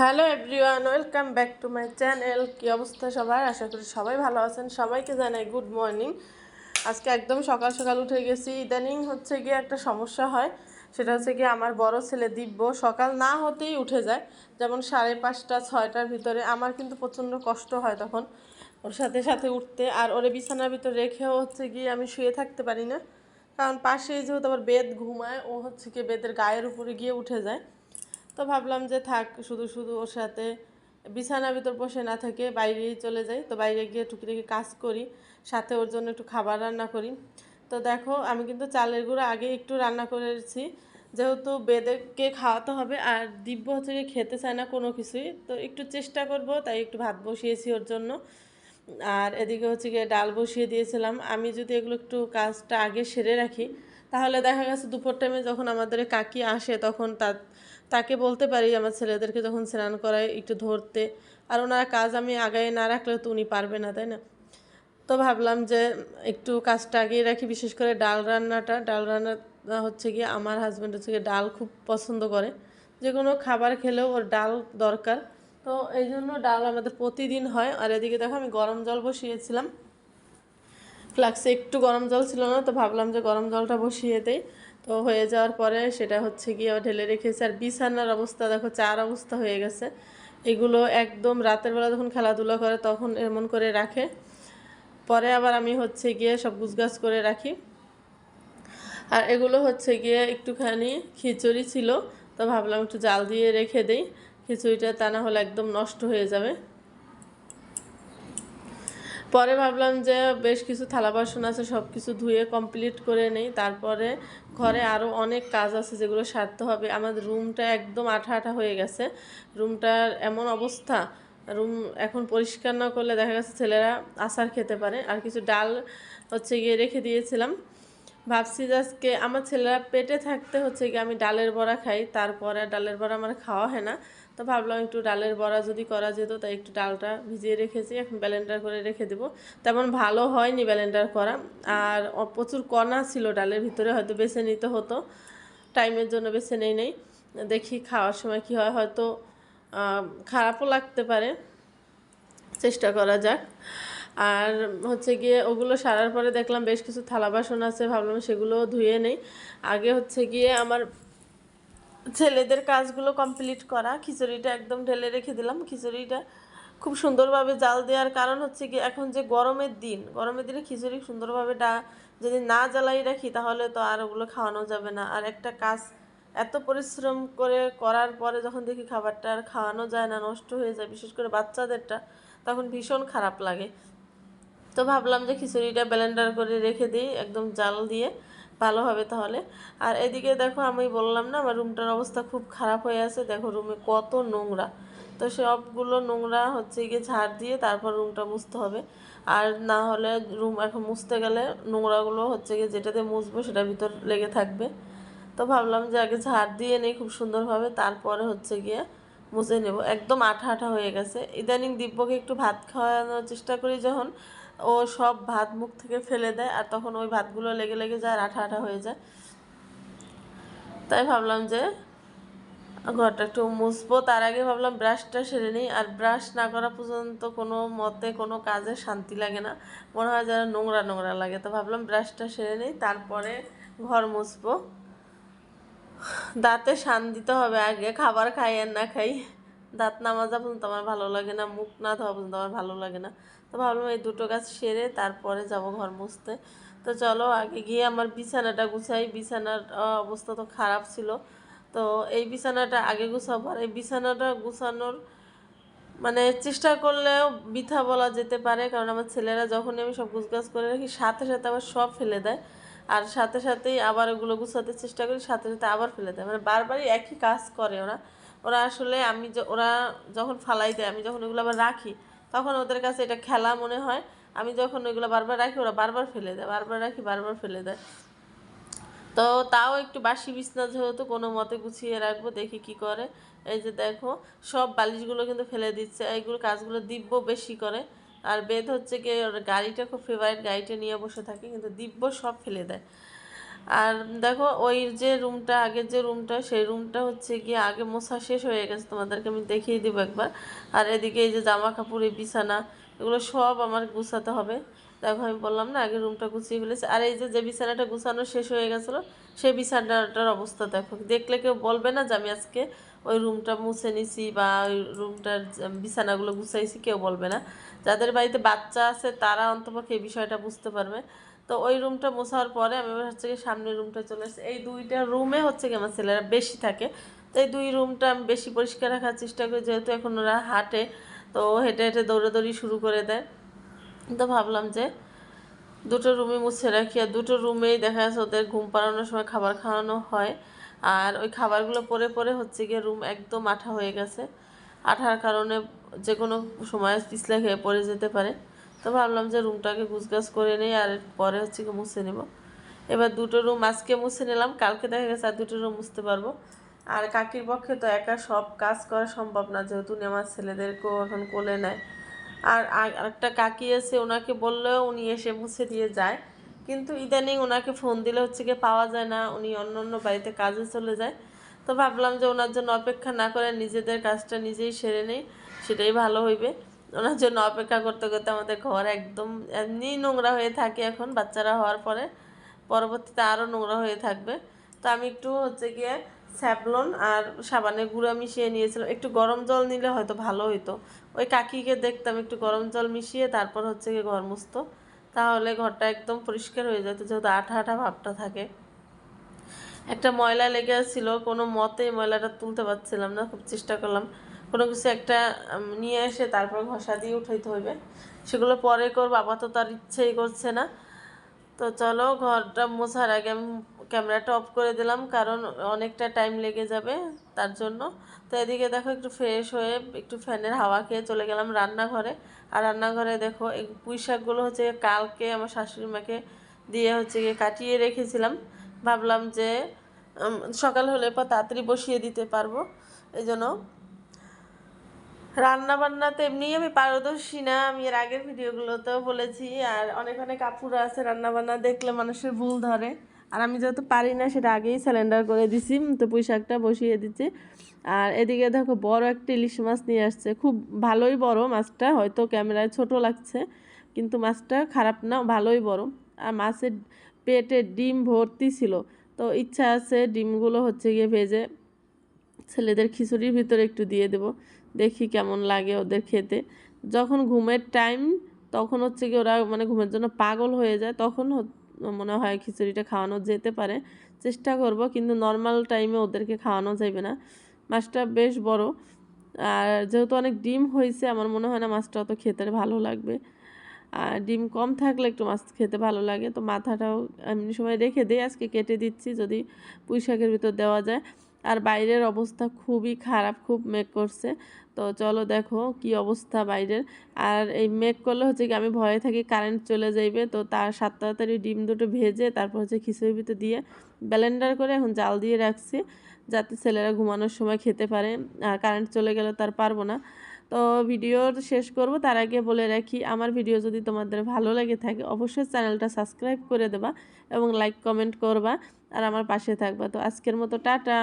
Hello everyone, welcome back to my channel. কী অবস্থা সবার? আশা করি সবাই ভালো আছেন। সবাইকে জানাই গুড মর্নিং। আজকে একদম সকাল সকাল উঠে গেছি। ইদানিং হচ্ছে গিয়ে একটা সমস্যা হয়। সেটা হচ্ছে গিয়ে আমার বড় ছেলে দিব্য সকাল না হতেই উঠে যায়। যেমন সাড়ে পাঁচটা, ছয়টার ভিতরে। আমার কিন্তু প্রচণ্ড কষ্ট হয় তখন ওর সাথে সাথে উঠতে। আর ওরে বিছানার ভিতর রেখেও হচ্ছে গিয়ে আমি শুয়ে থাকতে পারি না। কারণ পাশে যেহেতু আবার বেদ ঘুমায়, ও হচ্ছে গিয়ে বেদের গায়ের উপরে গিয়ে উঠে যায়। তো ভাবলাম যে থাক, শুধু শুধু ওর সাথে বিছানার ভিতর বসে না থেকে বাইরেই চলে যাই। তো বাইরে গিয়ে টুকিটাকি কাজ করি, সাথে ওর জন্য একটু খাবার রান্না করি। তো দেখো, আমি কিন্তু চালের গুঁড়ো আগে একটু রান্না করেছি। যেহেতু বেদেরকে খাওয়াতে হবে, আর দিব্য হচ্ছে গিয়ে খেতে চায় না কোনো কিছুই। তো একটু চেষ্টা করব, তাই একটু ভাত বসিয়েছি ওর জন্য। আর এদিকে হচ্ছে গিয়ে ডাল বসিয়ে দিয়েছিলাম। আমি যদি এগুলো একটু কাজটা আগে সেরে রাখি, তাহলে দেখা গেছে দুপুর টাইমে যখন আমাদের কাকি আসে, তখন তার তাকে বলতে পারি আমার ছেলেদেরকে যখন স্নান করাই একটু ধরতে। আর ওনার কাজ আমি আগায় না রাখলে তো উনি পারবে না, তাই না? তো ভাবলাম যে একটু কাজটা আগিয়ে রাখি, বিশেষ করে ডাল রান্নাটা। ডাল রান্না হচ্ছে গিয়ে আমার হাজব্যান্ড হচ্ছে গিয়ে ডাল খুব পছন্দ করে। যে কোনো খাবার খেলেও ওর ডাল দরকার। তো এই জন্য ডাল আমাদের প্রতিদিন হয়। আর এদিকে দেখো আমি গরম জল বসিয়েছিলাম। ফ্লাক্সে একটু গরম জল ছিল না, তো ভাবলাম যে গরম জলটা বসিয়ে দেই। তো হয়ে যাওয়ার পরে সেটা হচ্ছে গিয়ে ঢেলে রেখেছি। আর বিছানার অবস্থা দেখো, চার অবস্থা হয়ে গেছে। এগুলো একদম রাতের বেলা যখন খেলাধুলা করে তখন এমন করে রাখে। পরে আবার আমি হচ্ছে গিয়ে সব গুছগাছ করে রাখি। আর এগুলো হচ্ছে গিয়ে একটুখানি খিচুড়ি ছিল, তো ভাবলাম একটু জাল দিয়ে রেখে দেই। খিচুড়িটা তা না হলে একদম নষ্ট হয়ে যাবে। পরে ভাবলাম যে বেশ কিছু থালা বাসন আছে সব কিছু ধুয়ে কমপ্লিট করে নেই। তারপরে ঘরে আরও অনেক কাজ আছে যেগুলো সারতে হবে। আমাদের রুমটা একদম আঠা আঠা হয়ে গেছে। রুমটার এমন অবস্থা রুম এখন পরিষ্কার না করলে দেখা গেছে ছেলেরা আচার খেতে পারে। আর কিছু ডাল হচ্ছে গিয়ে রেখে দিয়েছিলাম। ভাবছি আজকে আমার ছেলেরা পেটে থাকতে হচ্ছে গিয়ে আমি ডালের বড়া খাই, তারপরে ডালের বড়া আমার খাওয়া হয় না। তো ভাবলাম একটু ডালের বড়া যদি করা যেত, তাই একটু ডালটা ভিজিয়ে রেখেছি, এখন ব্যালেন্ডার করে রেখে দেবো। তেমন ভালো হয়নি ব্যালেন্ডার করা। আর প্রচুর কণা ছিল ডালের ভিতরে, হয়তো বেছে নিতে হতো। টাইমের জন্য বেছে নেই নেই। দেখি খাওয়ার সময় কি হয়, হয়তো খারাপও লাগতে পারে। চেষ্টা করা যাক। আর হচ্ছে গিয়ে ওগুলো সারার পরে দেখলাম বেশ কিছু থালা বাসন আছে, ভাবলাম সেগুলো ধুয়ে নেই। আগে হচ্ছে গিয়ে আমার ছেলেদের কাজগুলো কমপ্লিট করা, খিচুড়িটা একদম ঢেলে রেখে দিলাম। খিচুড়িটা খুব সুন্দরভাবে জাল দেওয়ার কারণ হচ্ছে কি এখন যে গরমের দিন, গরমের দিনে খিচুড়ি সুন্দরভাবে ডা, যদি না জ্বালাই রাখি তাহলে তো আর ওগুলো খাওয়ানো যাবে না। আর একটা কাজ, এত পরিশ্রম করে করার পরে যখন দেখি খাবারটা আর খাওয়ানো যায় না, নষ্ট হয়ে যায়, বিশেষ করে বাচ্চাদেরটা, তখন ভীষণ খারাপ লাগে। তো ভাবলাম যে খিচুড়িটা ব্লেন্ডার করে রেখে দিই, একদম জাল দিয়ে, ভালো হবে তাহলে। আর এদিকে দেখো আমি বললাম না, আমার রুমটার অবস্থা খুব খারাপ হয়ে আছে। দেখো রুমে কত নোংরা। তো সবগুলো নোংরা হচ্ছে গিয়ে ঝাড় দিয়ে তারপর রুমটা মুছতে হবে। আর না হলে রুম এখন মুছতে গেলে নোংরাগুলো হচ্ছে গিয়ে যেটাতে মুছবো সেটা ভিতর লেগে থাকবে। তো ভাবলাম যে আগে ঝাড় দিয়ে নেই খুব সুন্দরভাবে, তারপরে হচ্ছে গিয়ে মুছে নেব। একদম আঠা আঠা হয়ে গেছে। ইদানিং দিব্যকে একটু ভাত খাওয়ানোর চেষ্টা করি যখন ও সব ভাত মুখ থেকে ফেলে দেয় আর তখন ওই ভাতগুলো লেগে লেগে যায় আর আঠা আঠা হয়ে যায়। তাই ভাবলাম যে ঘরটা একটু মুছবো। তার আগে ভাবলাম ব্রাশটা সেরে নিই আর ব্রাশ না করা পর্যন্ত কোনো মতে কোনো কাজে শান্তি লাগে না। মনে হয় যেন নোংরা নোংরা লাগে। তো ভাবলাম ব্রাশটা সেরে নিই, তারপরে ঘর মুছবো। দাঁতে শান দিতে হবে আগে, খাবার খাই আর না খাই। দাঁত না মাজা পর্যন্ত আমার ভালো লাগে না, মুখ না ধোয়া পর্যন্ত আমার ভালো লাগে না। তো ভাবলাম এই দুটো গাছ সেরে তারপরে যাব ঘর মুছতে। তো চলো, আগে গিয়ে আমার বিছানাটা গুছাই। বিছানার অবস্থা তো খারাপ ছিল। তো এই বিছানাটা আগে গুছাবো। আর এই বিছানাটা গুছানোর মানে চেষ্টা করলেও বৃথা বলা যেতে পারে। কারণ আমার ছেলেরা যখনই আমি সব গুছগাছ করে রাখি, সাথে সাথে আবার সব ফেলে দেয়। আর সাথে সাথেই আবার ওগুলো গুছাতে চেষ্টা করি, সাথে সাথে আবার ফেলে দেয়। মানে বারবারই একই কাজ করে ওরা। ওরা আসলে আমি ওরা যখন ফালাই দেয়, আমি যখন ওগুলো আবার রাখি তখন ওদের কাছে এটা খেলা মনে হয়। আমি যখন ওইগুলো বারবার রাখি, ওরা বারবার ফেলে দেয়, বারবার রাখি, বারবার ফেলে দেয়। তো তাও একটু বাসি বিছনা যেহেতু, কোনো মতে গুছিয়ে রাখব, দেখি কি করে। এই যে দেখো, সব বালিশগুলো কিন্তু ফেলে দিচ্ছে, এইগুলো কাজগুলো দিব্য বেশি করে। আর বেদ হচ্ছে কি ওর গাড়িটা খুব ফেভারিট গাড়িটা নিয়ে বসে থাকে, কিন্তু দিব্য সব ফেলে দেয়। আর দেখো, ওই যে রুমটা আগের যে রুমটা সেই রুমটা হচ্ছে গিয়ে আগে মোছা শেষ হয়ে গেছে। তোমাদেরকে আমি দেখিয়ে দিব একবার। আর এদিকে এই যে জামা কাপড় এই বিছানা, এগুলো সব আমার গুছাতে হবে। দেখো, আমি বললাম না, আগে রুমটা গুছিয়ে ফেলেছি। আর এই যে যে বিছানাটা গুছানো শেষ হয়ে গেছিল, সেই বিছানাটার অবস্থা দেখো। দেখলে কেউ বলবে না যে আমি আজকে ওই রুমটা মুছে নিছি বা ওই রুমটার বিছানাগুলো গুছাইছি, কেউ বলবে না। যাদের বাড়িতে বাচ্চা আছে, তারা অন্তপক্ষে এই বিষয়টা বুঝতে পারবে। তো ওই রুমটা মোছার পরে আমি হচ্ছে গিয়ে সামনের রুমটা চলে এসেছি এই দুইটা রুমে হচ্ছে কি আমার ছেলেরা বেশি থাকে। তো এই দুই রুমটা আমি বেশি পরিষ্কার রাখার চেষ্টা করি, যেহেতু এখন ওরা হাঁটে, তো হেঁটে হেঁটে দৌড়াদৌড়ি শুরু করে দেয়। তো ভাবলাম যে দুটো রুমে মুছে রাখি আর দুটো রুমেই দেখা যাচ্ছে ওদের ঘুম পাড়ানোর সময় খাবার খাওয়ানো হয়। আর ওই খাবারগুলো পরে পরে হচ্ছে গিয়ে রুম একদম আঠা হয়ে গেছে। আঠার কারণে যে কোনো সময় পিছলে খেয়ে পড়ে যেতে পারে। তো ভাবলাম যে রুমটাকে গুছগাছ করে নেই আর পরে হচ্ছে কি মুছে নেব। এবার দুটো রুম আজকে মুছে নিলাম, কালকে দেখা গেছে আর দুটো রুম মুছতে পারব। আর কাকির পক্ষে তো একা সব কাজ করা সম্ভব না, যেহেতু আমার ছেলেদেরকেও এখন কোলে নেয়। আর আরেকটা কাকি আছে, ওনাকে বললেও উনি এসে মুছে দিয়ে যায়। কিন্তু ইদানিং ওনাকে ফোন দিলে হচ্ছে গিয়ে পাওয়া যায় না, উনি অন্য অন্য বাড়িতে কাজে চলে যায়। তো ভাবলাম যে ওনার জন্য অপেক্ষা না করে নিজেদের কাজটা নিজেই সেরে নেই, সেটাই ভালো হইবে। ওনার জন্য অপেক্ষা করতে করতে আমাদের ঘর একদম এমনি নোংরা হয়ে থাকে এখন বাচ্চারা হওয়ার পরে। পরবর্তীতে আরও নোংরা হয়ে থাকবে। তো আমি একটু হচ্ছে গিয়ে স্যাভলন আর সাবানের গুঁড়া মিশিয়ে নিয়েছিলাম। একটু গরম জল নিলে হয়তো ভালো হইতো। ওই কাকিকে দেখতাম একটু গরম জল মিশিয়ে তারপর হচ্ছে গিয়ে ঘর মুছতো। তাহলে ঘরটা একদম পরিষ্কার হয়ে যেত, যেহেতু আঠা আঠা ভাবটা থাকে। একটা ময়লা লেগে ছিল কোনো মতে ময়লাটা তুলতে পারছিলাম না, খুব চেষ্টা করলাম। কোনো কিছু একটা নিয়ে এসে তারপর ঘষা দিয়ে উঠাইতে হইবে। সেগুলো পরে করব, আপাতত আর ইচ্ছেই করছে না। তো চলো, ঘরটা মোছার আগে আমি ক্যামেরাটা অফ করে দিলাম, কারণ অনেকটা টাইম লেগে যাবে তার জন্য। তো এদিকে দেখো, একটু ফ্রেশ হয়ে একটু ফ্যানের হাওয়া খেয়ে চলে গেলাম রান্নাঘরে। আর রান্নাঘরে দেখো, এই পুঁই শাকগুলো হচ্ছে কালকে আমার শাশুড়ি মাকে দিয়ে হচ্ছে গিয়ে কাটিয়ে রেখেছিলাম। ভাবলাম যে সকাল হলে পর তাড়াতাড়ি বসিয়ে দিতে পারব। এই জন্য রান্না বান্নাতে এমনি আমি পারদর্শী না, আমি এর আগের ভিডিওগুলোতেও বলেছি, আর অনেক অনেক আপুরা আছে রান্না বান্না দেখলে মানুষের ভুল ধরে। আর আমি যত পারি না, সেটা আগেই সিলিন্ডার করে দিছি, তো পুঁই শাকটা বসিয়ে দিচ্ছি। আর এদিকে দেখো, বড় একটা ইলিশ মাছ নিয়ে আসছে। খুব ভালোই বড় মাছটা, হয়তো ক্যামেরায় ছোট লাগছে, কিন্তু মাছটা খারাপ না, ভালোই বড়। আর মাছের পেটে ডিম ভর্তি ছিল, তো ইচ্ছা আছে ডিমগুলো হচ্ছে গিয়ে ভেজে ছেলেদের খিচুড়ির ভিতরে একটু দিয়ে দেব। দেখি কেমন লাগে ওদের খেতে। যখন ঘুমের টাইম তখন হচ্ছে কি ওরা মানে ঘুমের জন্য পাগল হয়ে যায়। তখন মনে হয় খিচুড়িটা খাওয়ানো যেতে পারে। চেষ্টা করব, কিন্তু নর্মাল টাইমে ওদেরকে খাওয়ানো যাবে না। মাছটা বেশ বড়। আর যেহেতু অনেক ডিম হয়েছে আমার মনে হয় না মাছটা অত খেতে ভালো লাগবে। আর ডিম কম থাকলে একটু মাছ খেতে ভালো লাগে। তো মাথাটাও এমনি সময় রেখে দিই, আজকে কেটে দিচ্ছি। যদি পুঁই শাকের ভিতর দেওয়া যায়। আর বাইরের অবস্থা খুবই খারাপ, খুব মেঘ করছে। তো চলো দেখো কি অবস্থা বাইরের। আর এই মেঘ করলে হচ্ছে কি আমি ভয়ে থাকি, কারেন্ট চলে যাইবে। তো তার সাত তাড়াতাড়ি ডিম দুটো ভেজে তারপর হচ্ছে খিচুড়ির ভিতর দিয়ে ব্লেন্ডার করে এখন জাল দিয়ে রাখছি, যাতে ছেলেরা ঘুমানোর সময় খেতে পারে। আর কারেন্ট চলে গেলে তার পারব না। তো ভিডিও শেষ করব, তার আগে বলে রাখি, আমার ভিডিও যদি তোমাদের ভালো লেগে থাকে, অবশ্যই চ্যানেলটা সাবস্ক্রাইব করে দেবা এবং লাইক কমেন্ট করবা। আর আমার পাশে থাকবা। তো আজকের মতো টাটা।